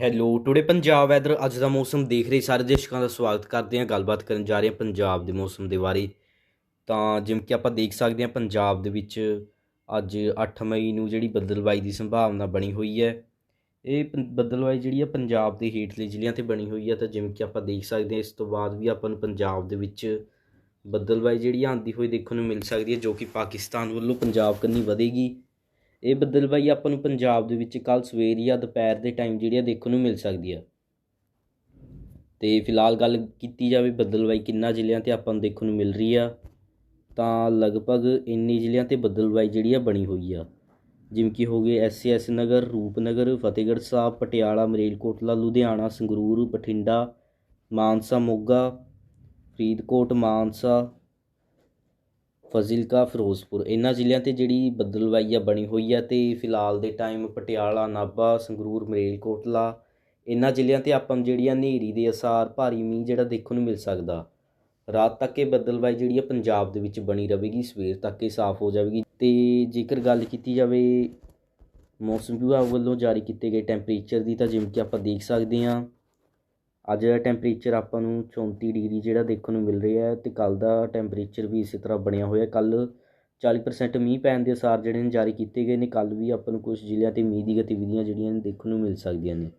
Hello today Punjab weather ਅੱਜ ਦਾ ਮੌਸਮ ਦੇਖ ਰਹੇ ਸਾਰੇ ਦਰਸ਼ਕਾਂ ਦਾ ਸਵਾਗਤ ਕਰਦੇ ਹਾਂ, ਗੱਲਬਾਤ ਕਰਨ ਜਾ ਰਹੇ ਹਾਂ ਪੰਜਾਬ ਦੇ ਮੌਸਮ ਦੇ ਬਾਰੇ। ਤਾਂ ਜਿਵੇਂ ਕਿ ਆਪਾਂ ਦੇਖ ਸਕਦੇ ਹਾਂ, ਪੰਜਾਬ ਦੇ ਵਿੱਚ ਅੱਜ 8 ਮਈ ਨੂੰ ਜਿਹੜੀ ਬੱਦਲਬਾਈ ਦੀ ਸੰਭਾਵਨਾ ਬਣੀ ਹੋਈ ਹੈ। ਇਹ ਪੰ- ਬੱਦਲਬਾਈ ਜਿਹੜੀ ਹੈ ਪੰਜਾਬ ਦੇ ਹੇਠਲੇ ਜ਼ਿਲ੍ਹਿਆਂ ਤੇ ਬਣੀ ਹੋਈ ਹੈ ਤਾਂ ਜਿਵੇਂ ਕਿ ਆਪਾਂ ਦੇਖ ਸਕਦੇ ਹਾਂ, ਇਸ ਤੋਂ ਬਾਅਦ ਵੀ ਆਪਾਂ ਨੂੰ ਪੰਜਾਬ ਦੇ ਵਿੱਚ ਬੱਦਲਬਾਈ ਜਿਹੜੀ ਆਉਂਦੀ ਹੋਈ ਦੇਖਣ ਨੂੰ ਮਿਲ ਸਕਦੀ ਹੈ, ਜੋ ਕਿ ਪਾਕਿਸਤਾਨ ਵੱਲੋਂ ਪੰਜਾਬ ਕੰਨੀ ਵਧੇਗੀ। ਇਹ ਬੱਦਲਬਾਈ ਆਪਾਂ ਨੂੰ ਪੰਜਾਬ ਦੇ ਵਿੱਚ ਕੱਲ ਸਵੇਰ ਜਾਂ ਦੁਪਹਿਰ ਦੇ ਟਾਈਮ ਜਿਹੜੀ ਆ ਦੇਖਣ ਨੂੰ ਮਿਲ ਸਕਦੀ ਆ। ਤੇ ਫਿਲਹਾਲ ਗੱਲ ਕੀਤੀ ਜਾਵੇ ਬੱਦਲਬਾਈ ਕਿੰਨਾ ਜ਼ਿਲ੍ਹਿਆਂ ਤੇ ਆਪਾਂ ਨੂੰ ਦੇਖਣ ਨੂੰ ਮਿਲ ਰਹੀ ਆ, ਤਾਂ ਲਗਭਗ ਇੰਨੀ ਜ਼ਿਲ੍ਹਿਆਂ ਤੇ ਬੱਦਲਬਾਈ ਜਿਹੜੀ ਆ ਬਣੀ ਹੋਈ ਆ। ਜਿਵੇਂ ਕਿ ਹੋ ਗਏ ਐਸ ਨਗਰ, ਰੂਪਨਗਰ, ਫਤਿਹਗੜ੍ਹ ਸਾਹਿਬ, ਪਟਿਆਲਾ, ਮਰੇਲਕੋਟਲਾ, ਲੁਧਿਆਣਾ, ਸੰਗਰੂਰ, ਬਠਿੰਡਾ, ਮਾਨਸਾ, ਮੋਗਾ, ਫਰੀਦਕੋਟ, ਮਾਨਸਾ ਫਜ਼ਿਲਕਾ, ਫਿਰੋਜ਼ਪੁਰ। ਇਹਨਾਂ ਜ਼ਿਲ੍ਹਿਆਂ ਤੇ ਜਿਹੜੀ ਬੱਦਲਵਾਈ ਆ ਬਣੀ ਹੋਈ ਆ ਤੇ ਫਿਲਹਾਲ ਦੇ ਟਾਈਮ ਪਟਿਆਲਾ, ਨਾਭਾ, ਸੰਗਰੂਰ, ਮਰੇਲਕੋਟਲਾ ਇਹਨਾਂ ਜ਼ਿਲ੍ਹਿਆਂ ਤੇ ਆਪਾਂ ਨੂੰ ਜਿਹੜੀਆਂ ਹਨੇਰੀ ਦੇ ਅਸਾਰ ਭਾਰੀ ਮੀਂਹ ਜਿਹੜਾ ਦੇਖਣ ਨੂੰ ਮਿਲ ਸਕਦਾ। ਰਾਤ ਤੱਕ ਇਹ ਬੱਦਲਵਾਈ ਜਿਹੜੀ ਆ ਪੰਜਾਬ ਦੇ ਵਿੱਚ ਬਣੀ ਰਹੇਗੀ, ਸਵੇਰ ਤੱਕ ਇਹ ਸਾਫ਼ ਹੋ ਜਾਵੇਗੀ। ਤੇ ਜੇਕਰ ਗੱਲ ਕੀਤੀ ਜਾਵੇ ਮੌਸਮ ਵਿਭਾਗ ਵੱਲੋਂ ਜਾਰੀ ਕੀਤੇ ਗਏ ਟੈਂਪਰੇਚਰ ਦੀ ਤਾਂ ਜਿਵੇਂ ਕਿ ਆਪਾਂ ਦੇਖ ਸਕਦੇ ਹਾਂ ਅੱਜ ਦਾ ਟੈਂਪਰੇਚਰ ਆਪਾਂ ਨੂੰ 34 ਡਿਗਰੀ ਜਿਹੜਾ ਦੇਖਣ ਨੂੰ ਮਿਲ ਰਿਹਾ ਹੈ ਤੇ ਕੱਲ ਦਾ ਟੈਂਪਰੇਚਰ ਵੀ ਇਸੇ ਤਰ੍ਹਾਂ ਬਣਿਆ ਹੋਇਆ ਕੱਲ 40% ਮੀਂਹ ਪੈਣ ਦੇ ਅਸਾਰ ਜਿਹੜੇ ਨੇ ਜਾਰੀ ਕੀਤੇ ਗਏ ਨੇ। ਕੱਲ ਵੀ ਆਪਾਂ ਨੂੰ ਕੁਝ ਜ਼ਿਲ੍ਹਿਆਂ ਤੇ ਮੀਂਹ ਦੀ ਗਤੀਵਿਧੀਆਂ ਜਿਹੜੀਆਂ ਨੇ ਦੇਖਣ ਨੂੰ ਮਿਲ ਸਕਦੀਆਂ ਨੇ।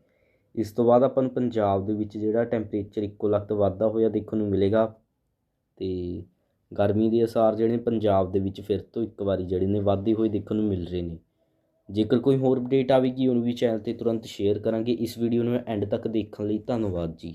ਇਸ ਤੋਂ ਬਾਅਦ ਆਪਾਂ ਨੂੰ ਪੰਜਾਬ ਦੇ ਵਿੱਚ ਜਿਹੜਾ ਟੈਂਪਰੇਚਰ ਇੱਕੋ ਲੱਖਤ ਵਾਧਾ ਹੋਇਆ ਦੇਖਣ ਨੂੰ ਮਿਲੇਗਾ ਤੇ ਗਰਮੀ ਦੇ ਅਸਾਰ ਜਿਹੜੇ ਪੰਜਾਬ ਦੇ ਵਿੱਚ ਫਿਰ ਤੋਂ ਇੱਕ ਵਾਰੀ ਜਿਹੜੇ ਨੇ ਵਾਧੇ ਹੋਏ ਦੇਖਣ ਨੂੰ ਮਿਲ ਰਹੇ ਨੇ। ਜੇਕਰ ਕੋਈ ਹੋਰ ਅਪਡੇਟ ਆਵੇਗੀ ਉਹਨੂੰ ਵੀ ਚੈਨਲ ਤੇ ਤੁਰੰਤ ਸ਼ੇਅਰ ਕਰਾਂਗੇ। ਇਸ ਵੀਡੀਓ ਨੂੰ ਐਂਡ ਤੱਕ ਦੇਖਣ ਲਈ ਧੰਨਵਾਦ ਜੀ।